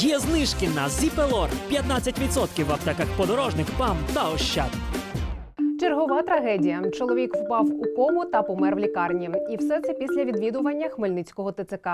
Є знижки на Зіпелор 15% в аптеках подорожних, ПАМ та Ощад. Чергова трагедія. Чоловік впав у кому та помер в лікарні. І все це після відвідування Хмельницького ТЦК.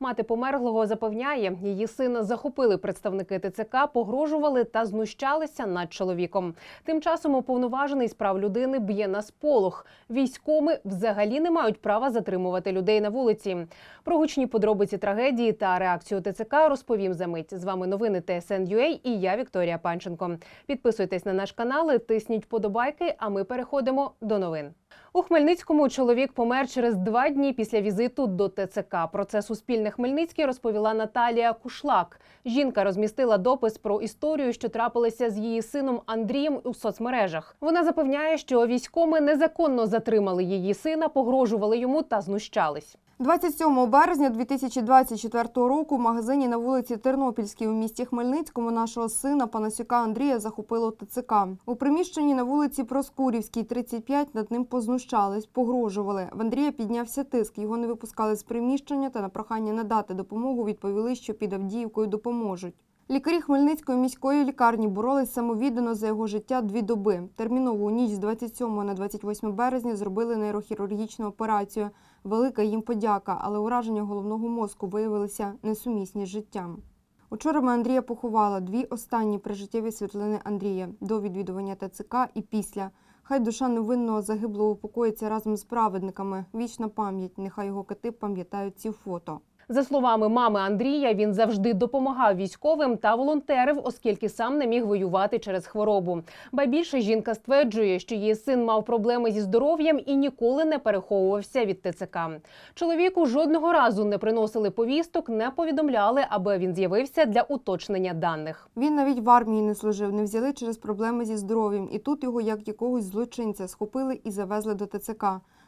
Мати померлого запевняє, її сина захопили представники ТЦК, погрожували та знущалися над чоловіком. Тим часом уповноважений з прав людини б'є на сполох. Військоми взагалі не мають права затримувати людей на вулиці. Про гучні подробиці трагедії та реакцію ТЦК розповім за мить. З вами новини ТСН.UA і я Вікторія Панченко. Підписуйтесь на наш канал, тисніть подобайки. А ми переходимо до новин. У Хмельницькому чоловік помер через два дні після візиту до ТЦК. Про це Суспільне Хмельницький розповіла Наталія Кушлак. Жінка розмістила допис про історію, що трапилася з її сином Андрієм у соцмережах. Вона запевняє, що військоми незаконно затримали її сина, погрожували йому та знущались. 27 березня 2024 року в магазині на вулиці Тернопільській у місті Хмельницькому нашого сина Панасюка Андрія захопило ТЦК. У приміщенні на вулиці Проскурівській, 35, над ним познущались, погрожували. В Андрія піднявся тиск. Його не випускали з приміщення та на прохання надати допомогу відповіли, що під Авдіївкою допоможуть. Лікарі Хмельницької міської лікарні боролись самовіддано за його життя дві доби. Терміново у ніч з 27 на 28 березня зробили нейрохірургічну операцію. Велика їм подяка, але ураження головного мозку виявилися несумісні з життям. Учора ми Андрія поховала дві останні прижиттєві світлини Андрія до відвідування ТЦК і після. Хай душа невинного загиблого упокоїться разом з праведниками. Вічна пам'ять, нехай його кати пам'ятають ці фото. За словами мами Андрія, він завжди допомагав військовим та волонтерив, оскільки сам не міг воювати через хворобу. Ба більше жінка стверджує, що її син мав проблеми зі здоров'ям і ніколи не переховувався від ТЦК. Чоловіку жодного разу не приносили повісток, не повідомляли, аби він з'явився для уточнення даних. Він навіть в армії не служив, не взяли через проблеми зі здоров'ям. І тут його, як якогось злочинця, схопили і завезли до ТЦК.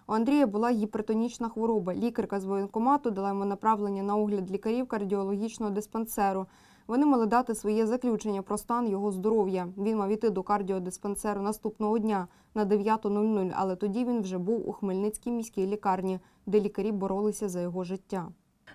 У Андрія була гіпертонічна хвороба. Лікарка з воєнкомату дала йому направлення на огляд лікарів кардіологічного диспансеру. Вони мали дати своє заключення про стан його здоров'я. Він мав іти до кардіодиспансеру наступного дня на 9.00, але тоді він вже був у Хмельницькій міській лікарні, де лікарі боролися за його життя.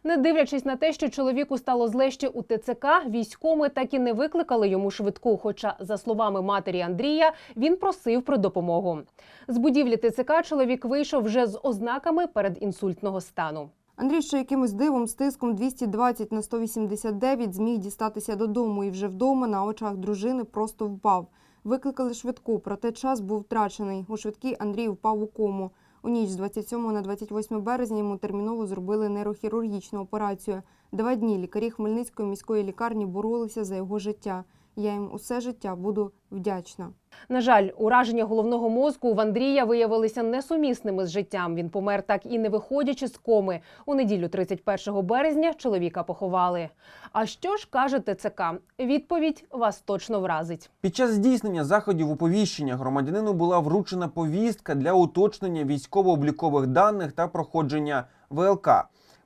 Не дивлячись на те, що чоловіку стало зле ще у ТЦК, військоми так і не викликали йому швидку. Хоча, за словами матері Андрія, він просив про допомогу. З будівлі ТЦК чоловік вийшов вже з ознаками передінсультного стану. Андрій ще якимось дивом з тиском 220 на 189 зміг дістатися додому і вже вдома на очах дружини просто впав. Викликали швидку, проте час був втрачений. У швидкій Андрій впав у кому. У ніч з 27 на 28 березня йому терміново зробили нейрохірургічну операцію. Два дні лікарі Хмельницької міської лікарні боролися за його життя. Я їм усе життя буду вдячна. На жаль, ураження головного мозку в Андрія виявилися несумісними з життям. Він помер так і не виходячи з коми. У неділю 31 березня чоловіка поховали. А що ж каже ТЦК? Відповідь вас точно вразить. Під час здійснення заходів оповіщення громадянину була вручена повістка для уточнення військово-облікових даних та проходження ВЛК.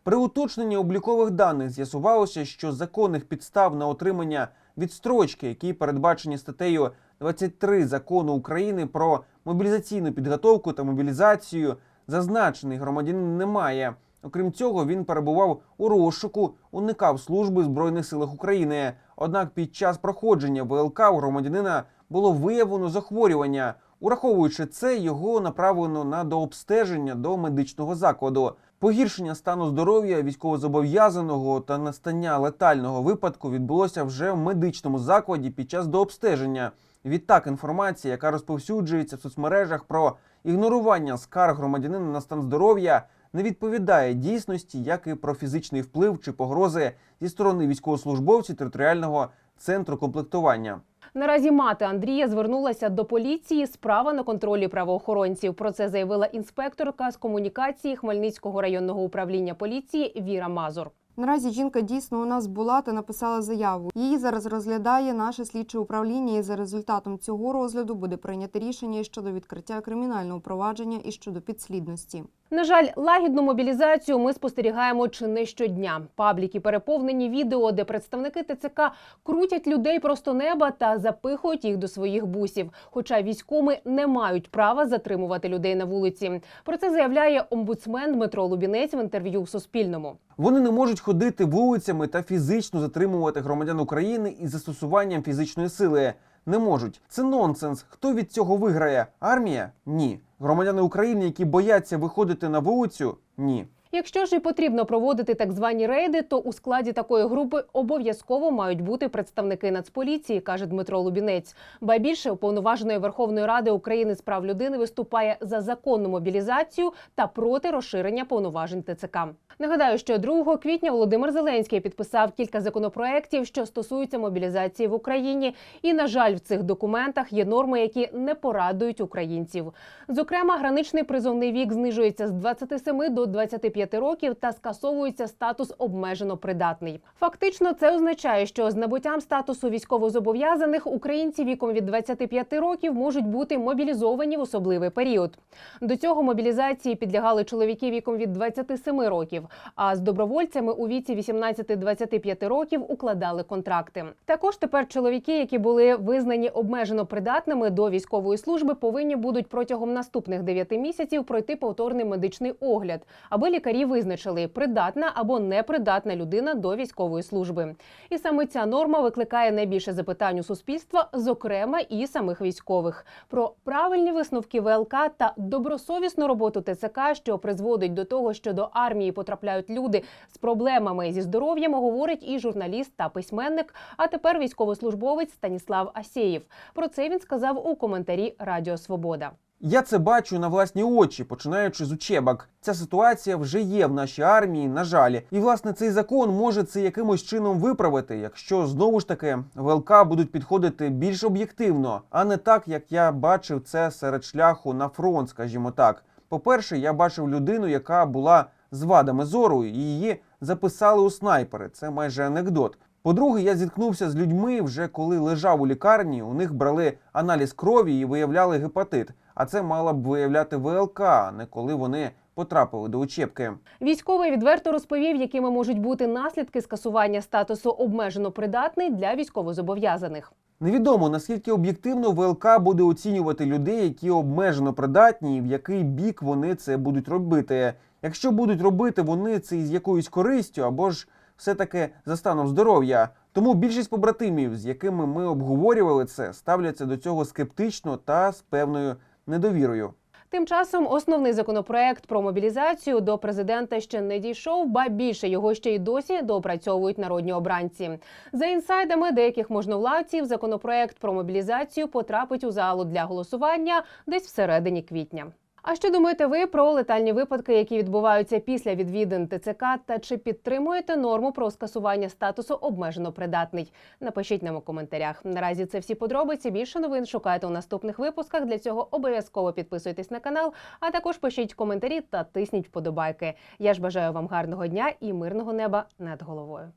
При уточненні облікових даних з'ясувалося, що законних підстав на отримання відстрочки, які передбачені статтею 23 закону України про мобілізаційну підготовку та мобілізацію, зазначений громадянин не має. Окрім цього, він перебував у розшуку, уникав служби Збройних силах України. Однак під час проходження ВЛК у громадянина було виявлено захворювання. Ураховуючи це, його направлено на дообстеження до медичного закладу. Погіршення стану здоров'я військовозобов'язаного та настання летального випадку відбулося вже в медичному закладі під час дообстеження. Відтак, інформація, яка розповсюджується в соцмережах про ігнорування скарг громадянина на стан здоров'я, не відповідає дійсності, як і про фізичний вплив чи погрози зі сторони військовослужбовців територіального центру комплектування. Наразі мати Андрія звернулася до поліції. Справа на контролі правоохоронців. Про це заявила інспекторка з комунікації Хмельницького районного управління поліції Віра Мазур. Наразі жінка дійсно у нас була та написала заяву. Її зараз розглядає наше слідче управління, і за результатом цього розгляду буде прийнято рішення щодо відкриття кримінального провадження і щодо підслідності. На жаль, лагідну мобілізацію ми спостерігаємо чи не щодня. Пабліки переповнені відео, де представники ТЦК крутять людей просто неба та запихують їх до своїх бусів. Хоча військоми не мають права затримувати людей на вулиці. Про це заявляє омбудсмен Дмитро Лубінець в інтерв'ю Суспільному. Вони не можуть ходити вулицями та фізично затримувати громадян України із застосуванням фізичної сили. Не можуть. Це нонсенс. Хто від цього виграє? Армія? Ні. Громадяни України, які бояться виходити на вулицю? Ні. Якщо ж і потрібно проводити так звані рейди, то у складі такої групи обов'язково мають бути представники Нацполіції, каже Дмитро Лубінець. Ба більше уповноваженої Верховної Ради України з прав людини виступає за законну мобілізацію та проти розширення повноважень ТЦК. Нагадаю, що 2 квітня Володимир Зеленський підписав кілька законопроєктів, що стосуються мобілізації в Україні. І на жаль, в цих документах є норми, які не порадують українців. Зокрема, граничний призовний вік знижується з 27 до 25 років та скасовується статус обмежено придатний. Фактично, це означає, що з набуттям статусу військовозобов'язаних українці віком від 25 років можуть бути мобілізовані в особливий період. До цього мобілізації підлягали чоловіки віком від 27 років, а з добровольцями у віці 18-25 років укладали контракти. Також тепер чоловіки, які були визнані обмежено придатними до військової служби, повинні будуть протягом наступних 9 місяців пройти повторний медичний огляд, аби лікарі визначили, придатна або непридатна людина до військової служби. І саме ця норма викликає найбільше запитань у суспільства, зокрема і самих військових, про правильні висновки ВЛК та добросовісну роботу ТЦК, що призводить до того, що до армії потрапляють люди з проблемами зі здоров'ям, говорить і журналіст та письменник, а тепер військовослужбовець Станіслав Асєєв. Про це він сказав у коментарі Радіо Свобода. Я це бачу на власні очі, починаючи з учебок. Ця ситуація вже є в нашій армії, на жаль. І власне цей закон може це якимось чином виправити, якщо знову ж таки ВЛК будуть підходити більш об'єктивно, а не так, як я бачив це серед шляху на фронт, скажімо так. По-перше, я бачив людину, яка була з вадами зору, і її записали у снайпери. Це майже анекдот. По-друге, я зіткнувся з людьми вже коли лежав у лікарні. У них брали аналіз крові і виявляли гепатит. А це мала б виявляти ВЛК, а не коли вони потрапили до учебки. Військовий відверто розповів, якими можуть бути наслідки скасування статусу обмежено придатний для військовозобов'язаних. Невідомо наскільки об'єктивно ВЛК буде оцінювати людей, які обмежено придатні, і в який бік вони це будуть робити. Якщо будуть робити вони це із якоюсь користю або ж все-таки за станом здоров'я. Тому більшість побратимів, з якими ми обговорювали це, ставляться до цього скептично та з певною недовірою. Тим часом основний законопроект про мобілізацію до президента ще не дійшов, ба більше його ще й досі доопрацьовують народні обранці. За інсайдами деяких можновладців, законопроект про мобілізацію потрапить у залу для голосування десь всередині квітня. А що думаєте ви про летальні випадки, які відбуваються після відвідин ТЦК, та чи підтримуєте норму про скасування статусу обмежено придатний? Напишіть нам у коментарях. Наразі це всі подробиці. Більше новин шукайте у наступних випусках. Для цього обов'язково підписуйтесь на канал, а також пишіть коментарі та тисніть вподобайки. Я ж бажаю вам гарного дня і мирного неба над головою.